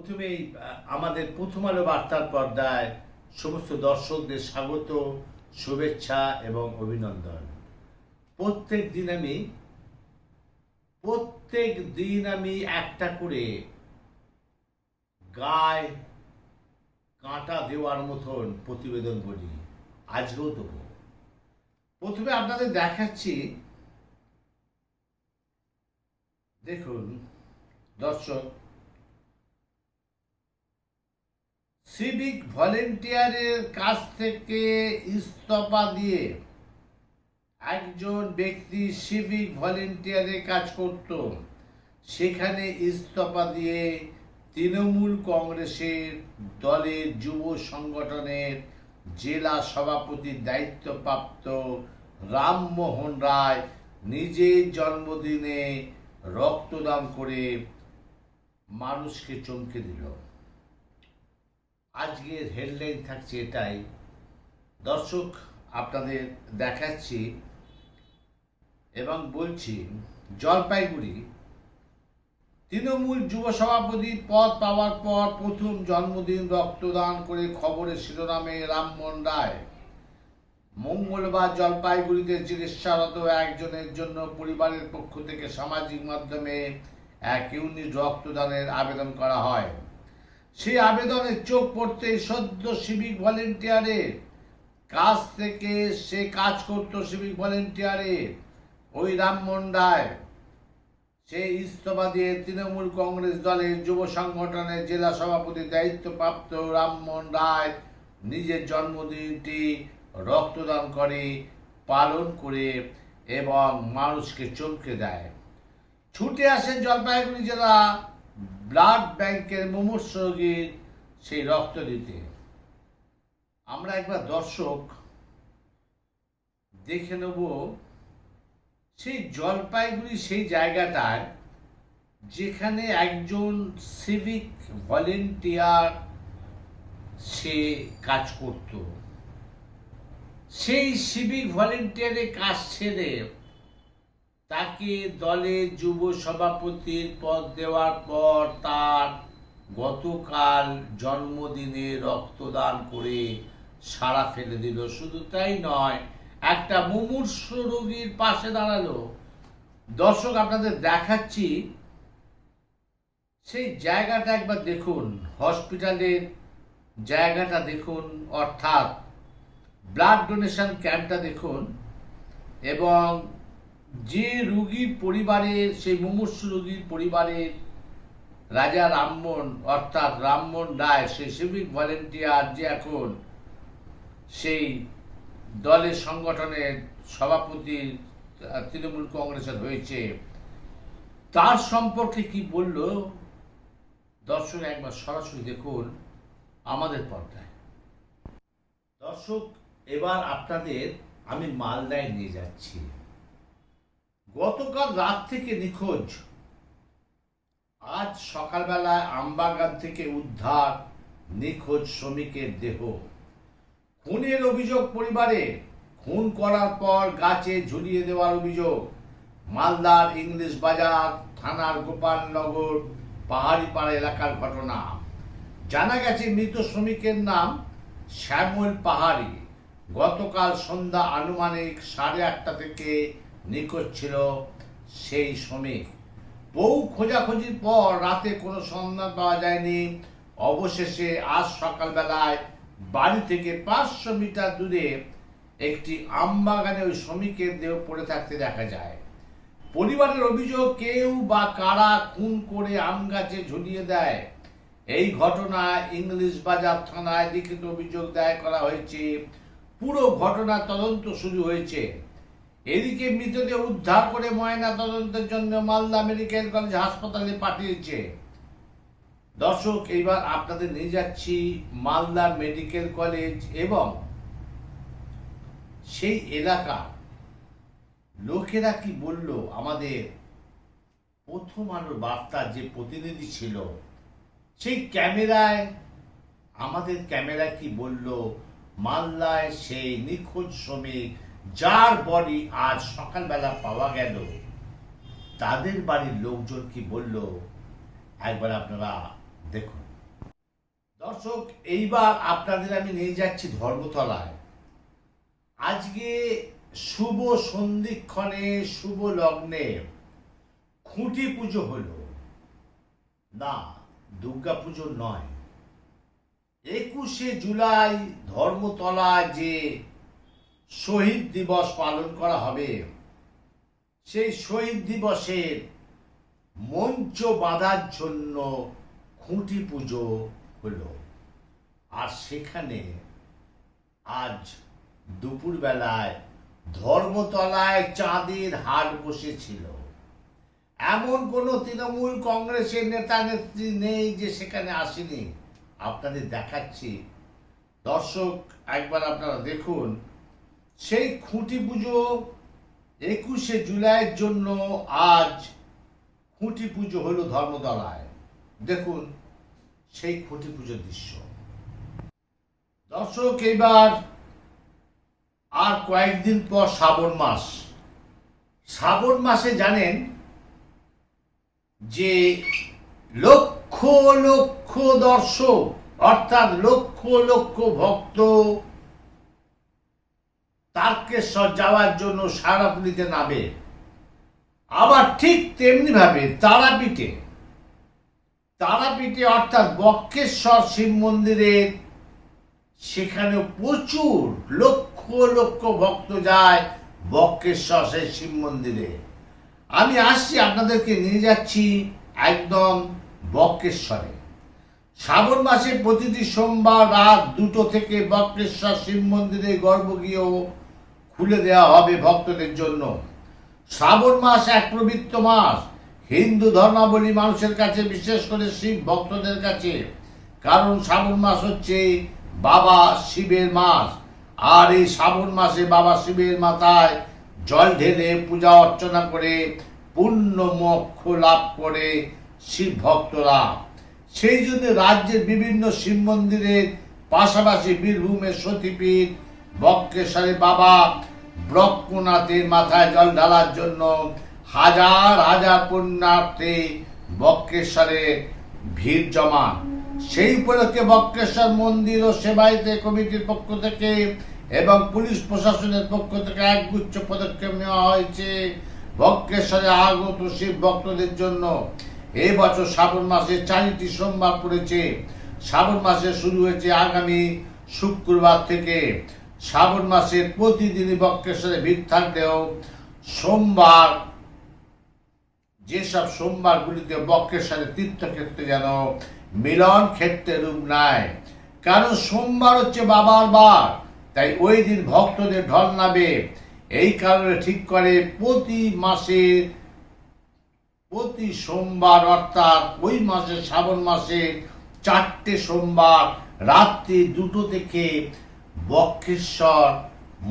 প্রথমেই আমাদের প্রথম আলো বার্তার পর্দায় সমস্ত দর্শকদের স্বাগত, শুভেচ্ছা এবং অভিনন্দন। প্রত্যেক দিন আমি, প্রত্যেক দিন আমি একটা করে গায়ে কাঁটা দেওয়ার মতন প্রতিবেদন বলি আজকেও দেবো। প্রথমে আপনাদের দেখাচ্ছি, দেখুন, দর্শক সিভিক ভলেন্টিয়ারের কাছ থেকে ইস্তফা দিয়ে একজন ব্যক্তি সিভিক ভলেন্টিয়ারে কাজ করত, সেখানে ইস্তফা দিয়ে তৃণমূল কংগ্রেসের দলের যুব সংগঠনের জেলা সভাপতির দায়িত্বপ্রাপ্ত রামমোহন রায় নিজের জন্মদিনে রক্তদান করে মানুষকে চমকে দিল। আজকের হেডলাইন থাকছে এটাই। দর্শক, আপনাদের দেখাচ্ছি এবং বলছি, জলপাইগুড়ি, তৃণমূল যুব সভাপতির পদ পাওয়ার পর প্রথম জন্মদিন রক্তদান করে খবরের শিরোনামে রামমোহন রায়। মঙ্গলবার জলপাইগুড়িতে চিকিৎসারত একজনের জন্য পরিবারের পক্ষ থেকে সামাজিক মাধ্যমে এক ইউনিট রক্তদানের আবেদন করা হয়। সেই আবেদনে চোখ পড়তে সদ্য সিভিক ভলেন্টিয়ারের কাছ থেকে সে কাজ করত সিভিক ভলেন্টিয়ারে, ওই রামমোহন রায় সে ইস্তফা দিয়ে তৃণমূল কংগ্রেস দলের যুব সংগঠনের জেলা সভাপতির দায়িত্বপ্রাপ্ত রামমোহন রায় নিজের জন্মদিনটি রক্তদান করে, পালন করে এবং মানুষকে চমকে দেয়। ছুটে আসেন জলপাইগুড়ি জেলা ব্লাড ব্যাংকের মুমূর্ষ রোগীর সেই রক্ত দিতে। আমরা একবার দর্শক দেখে নেব সেই জলপাইগুড়ি সেই জায়গাটায় যেখানে একজন সিভিক ভলেন্টিয়ার সে কাজ করত। সেই সিভিক ভলেন্টিয়ারে কাজ ছেড়ে তাকে দলে যুব সভাপতির পদ দেওয়ার পর তার গতকাল জন্মদিনে রক্তদান করে সাড়া ফেলে দিল। শুধু তাই নয়, একটা মুমূর্ষ রোগীর পাশে দাঁড়াল। দর্শক, আপনাদের দেখাচ্ছি, সেই জায়গাটা একবার দেখুন, হসপিটালের জায়গাটা দেখুন, অর্থাৎ ব্লাড ডোনেশন ক্যাম্পটা দেখুন এবং যে রুগীর পরিবারের, সেই মুমূর্ষ রুগীর পরিবারের রাজা রামমোহন, অর্থাৎ রামমোহন রায়, সেই সিভিক ভলেন্টিয়ার যে এখন সেই দলের সংগঠনের সভাপতি, তৃণমূল কংগ্রেসের হয়েছে, তার সম্পর্কে কি বলল? দর্শক একবার সরাসরি দেখুন আমাদের পর্দায়। দর্শক, এবার আপনাদের আমি মালদায় নিয়ে যাচ্ছি। গতকাল রাত থেকে নিখোঁজ। আজ সকালবেলায় আমবাগান থেকে উদ্ধার নিখোঁজ শ্রমিকের দেহ। খুনের অভিযোগ পরিবারে। খুন করার পর গাছে ঝুলিয়ে দেওয়ার অভিযোগ। মালদার ইংলিশ বাজার থানার গোপালনগর পাহাড়ি পাহাড়িপাড়া এলাকার ঘটনা। জানা গেছে মৃত শ্রমিকের নাম শ্যামল পাহাড়ি। গতকাল সন্ধ্যা আনুমানিক সাড়ে আটটা থেকে নিখোঁজ ছিল সেই শ্রমিক। বহু খোঁজাখুঁজির পর রাতে কোনো সন্ধান পাওয়া যায়নি। অবশেষে আজ সকালবেলায় বাড়ি থেকে পাঁচশো মিটার দূরে একটি আমবাগানে ওই শ্রমিকের দেহ পড়ে থাকতে দেখা যায়। পরিবারের অভিযোগ, কেউ বা কারা খুন করে আম গাছে ঝুলিয়ে দেয়। এই ঘটনায় ইংলিশ বাজার থানায় লিখিত অভিযোগ দায়ের করা হয়েছে। পুরো ঘটনা তদন্ত শুরু হয়েছে। এদিকে মৃতদেহ উদ্ধার করে ময়না তদন্তের জন্য মালদা মেডিকেল কলেজ হাসপাতালে পাঠিয়েছে। দর্শক, এইবার আপনাদের নিয়ে যাচ্ছি মালদা মেডিকেল কলেজ এবং সেই এলাকা। লোকেরা কি বলল? আমাদের প্রথম আলোর বার্তার যে প্রতিনিধি ছিল, সেই ক্যামেরায় আমাদের ক্যামেরা কি বলল? মালদায় সেই নিখোঁজ শ্রমিক যার বডি আজ সকালবেলা পাওয়া গেল, তাদের বাড়ির লোকজন কি বলল, একবার আপনারা দেখুন। দর্শক, এইবার আপনাদের আমি নিয়ে যাচ্ছি ধর্মতলায়। আজকে শুভ সন্ধিক্ষণে, শুভ লগ্নে খুঁটি পুজো হলো। না, দুর্গা পুজো নয়। একুশে জুলাই ধর্মতলায় যে শহীদ দিবস পালন করা হবে। সেই শহীদ দিবসের মঞ্চ বাঁধার জন্য খুঁটি পুজো হলো। আর সেখানে আজ দুপুরবেলায় ধর্মতলায় চাঁদের হাট বসেছিল। এমন কোনো তৃণমূল কংগ্রেসের নেতা নেত্রী নেই যে সেখানে আসেনি। আপনাদের দেখাচ্ছি। দর্শক, একবার আপনারা দেখুন সেই খুঁটি পুজো একুশে জুলাইয়ের জন্য আজ খুঁটি পুজো হলো ধর্মতলায়। দেখুন, সেই খুঁটি পুজোর দৃশ্য। দর্শক এবার আর কয়েকদিন পর শ্রাবণ মাস। শ্রাবণ মাসে জানেন যে লক্ষ লক্ষ দর্শক, অর্থাৎ লক্ষ লক্ষ ভক্ত তারকেশ্বর যাওয়ার জন্য সারাপুরিতে নামে। আবার ঠিক তেমনি ভাবে তারাপীঠে। তারাপীঠে অর্থাৎ বক্রেশ্বর শিব মন্দিরের সেখানে প্রচুর লক্ষ লক্ষ ভক্ত যায় বক্রেশ্বর সেই শিব মন্দিরে। আমি আসছি আপনাদেরকে নিয়ে যাচ্ছি একদম বক্রেশ্বরে। শ্রাবণ মাসে প্রতিটি সোমবার রাত দুটো থেকে বক্রেশ্বর শিব মন্দিরে গর্ভগৃহ খুলে দেওয়া হবে ভক্তদের জন্য। শ্রাবণ মাস এক পবিত্র মাস। হিন্দু ধর্মাবলী মানুষের কাছে, বিশেষ করে শিব ভক্তদের কাছে। কারণ শ্রাবণ মাস হচ্ছে বাবা শিবের মাস। আর এই শ্রাবণ মাসে বাবা শিবের মাথায় জল ঢেলে পূজা অর্চনা করে পুণ্য মোক্ষ লাভ করে শিব ভক্তরা। সেই জন্য রাজ্যের বিভিন্ন শিব মন্দিরের পাশাপাশি বীরভূমের সতীপীঠ বক্রেশ্বরে বাবা ব্রহ্মনাথের মাথায় জল ঢালার জন্য হাজার হাজার পুণ্যার্থী বক্রেশ্বরে ভিড় জমান। সেই উপলক্ষে বক্রেশ্বর মন্দির ও সেবায়িতে কমিটির পক্ষ থেকে এবং পুলিশ প্রশাসনের পক্ষ থেকে একগুচ্ছ পদক্ষেপ নেওয়া হয়েছে। বক্রেশ্বরে আগত শিব ভক্তদের জন্য এই বছর শ্রাবণ মাসে চারিটি সোমবার পড়েছে। শ্রাবণ মাসে শুরু হয়েছে আগামী শুক্রবার থেকে। শ্রাবণ মাসের প্রতিদিনই বক্রেশ্বরে ভিড় থাকলেও সোমবার, যেসব সোমবারগুলিতে বক্রেশ্বরে তীর্থক্ষেত্রে যেন মিলন ক্ষেত্রে রূপ নেয়, কারণ সোমবার হচ্ছে বাবার বার, তাই ওই দিন ভক্তদের ঢল নাবে এই কারণে ঠিক করে প্রতি মাসে, প্রতি সোমবার অর্থাৎ ওই মাসে, শ্রাবণ মাসে চারটে সোমবার রাত্রি দুটো থেকে বক্রেশ্বর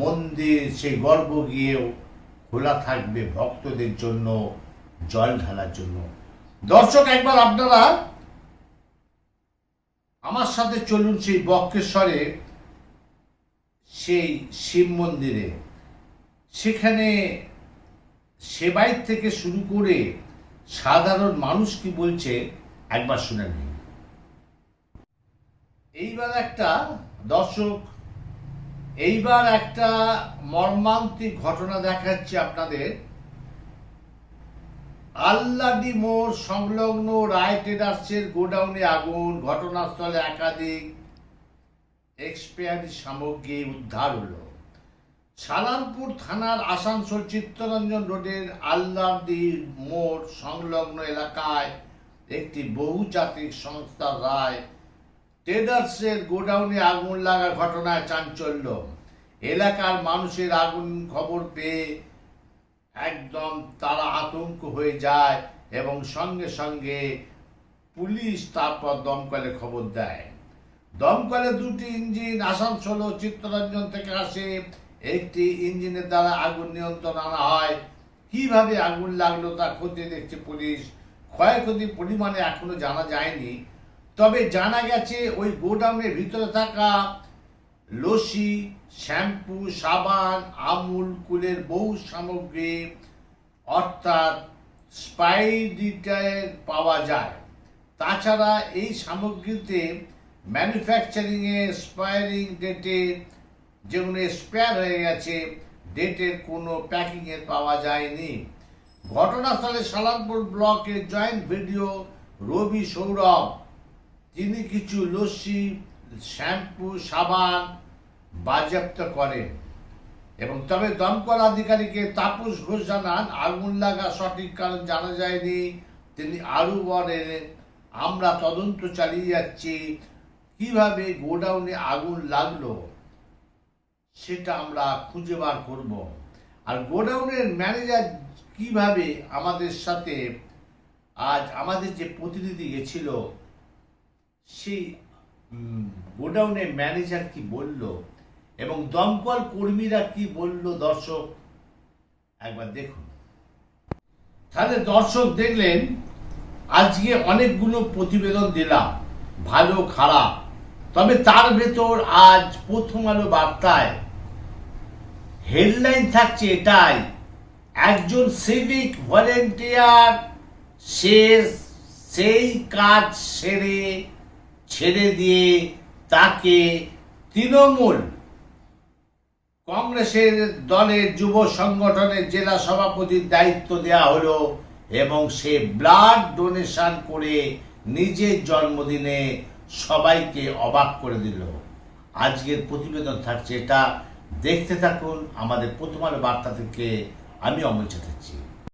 মন্দির সেই গর্ভ গিয়েও খোলা থাকবে ভক্তদের জন্য, জল ঢালার জন্য। দর্শক, একবার আপনারা আমার সাথে চলুন সেই বক্রেশ্বরে, সেই শিব মন্দিরে। সেখানে সেবাই থেকে শুরু করে সাধারণ মানুষ কি বলছে, একবার শুনে নিন। এইবার একটা দর্শক এইবার একটা মর্মান্তিক ঘটনা দেখাচ্ছি আপনাদের। আল্লাডি মোড় সংলগ্ন রায় ট্রেডার্সের গোডাউনে আগুন, ঘটনাস্থলে একাধিক এক্সপায়ারি সামগ্রী উদ্ধার হলো। সালামপুর থানার আসানসোল চিত্তরঞ্জন রোডের আল্লাদি মোড় সংলগ্ন এলাকায় একটি বহুজাতিক সংস্থা রায় ট্রেডার্সের গোডাউনে আগুন লাগার ঘটনায় চাঞ্চল্য। এলাকার মানুষের আগুন খবর পেয়ে একদম তারা আতঙ্ক হয়ে যায় এবং সঙ্গে সঙ্গে পুলিশ তারপর দমকলে খবর দেয়। দমকলে দুটি ইঞ্জিন আসানসোল ও চিত্তরঞ্জন থেকে আসে। একটি ইঞ্জিনের দ্বারা আগুন নিয়ন্ত্রণ আনা হয়। কীভাবে আগুন লাগল তা খতিয়ে দেখছে পুলিশ। ক্ষয়ক্ষতির পরিমাণে এখনও জানা যায়নি। তবে জানা গেছে ওই গোডাউনের ভিতরে থাকা লসি শ্যাম্পু, সাবান, আমুল, কুলের বহু সামগ্রী, অর্থাৎ স্পাইডিটার পাওয়া যায়। তাছাড়া এই সামগ্রীতে ম্যানুফ্যাকচারিংয়ে স্পায়ারিং ডেটে যেগুলো স্পেয়ার হয়ে গেছে, ডেটের কোনো প্যাকিংয়ের পাওয়া যায়নি। ঘটনাস্থলে সালামপুর ব্লকের জয়েন্ট ভিডিও রবি সৌরভ। তিনি কিছু লস্যি, শ্যাম্পু, সাবান বাজেয়াপ্ত করেন। এবং তবে দমকল আধিকারিকে তাপস ঘোষ জানান, আগুন লাগা সঠিক কারণ জানা যায়নি। তিনি আরও বলেন, আমরা তদন্ত চালিয়ে যাচ্ছি। কীভাবে গোডাউনে আগুন লাগল সেটা আমরা খুঁজে বার করব। আর গোডাউনের ম্যানেজার কীভাবে আমাদের সাথে, আজ আমাদের যে প্রতিনিধি গেছিল সেই গোডাউনের ম্যানেজার কি বলল এবং দমকল কর্মীরা কি বলল? দর্শক, একবার দেখুন। তাহলে দর্শক দেখলেন, আজকে অনেকগুলো প্রতিবেদন দিলাম, ভালো, খারাপ। তবে তার ভেতর আজ প্রথম আলো বার্তায় হেডলাইন থাকছে এটাই, একজন সিভিক ভলেন্টিয়ার সে সেই কাজ সেরে ছেড়ে দিয়ে তাকে তৃণমূল কংগ্রেসের দলের যুব সংগঠনের জেলা সভাপতির দায়িত্ব দেওয়া হলো এবং সে ব্লাড ডোনেশন করে নিজের জন্মদিনে সবাইকে অবাক করে দিল। আজকের প্রতিবেদন থাকছে এটা। দেখতে থাকুন আমাদের প্রথম আলো বার্তা থেকে। আমি অমল চ্যাটার্জি।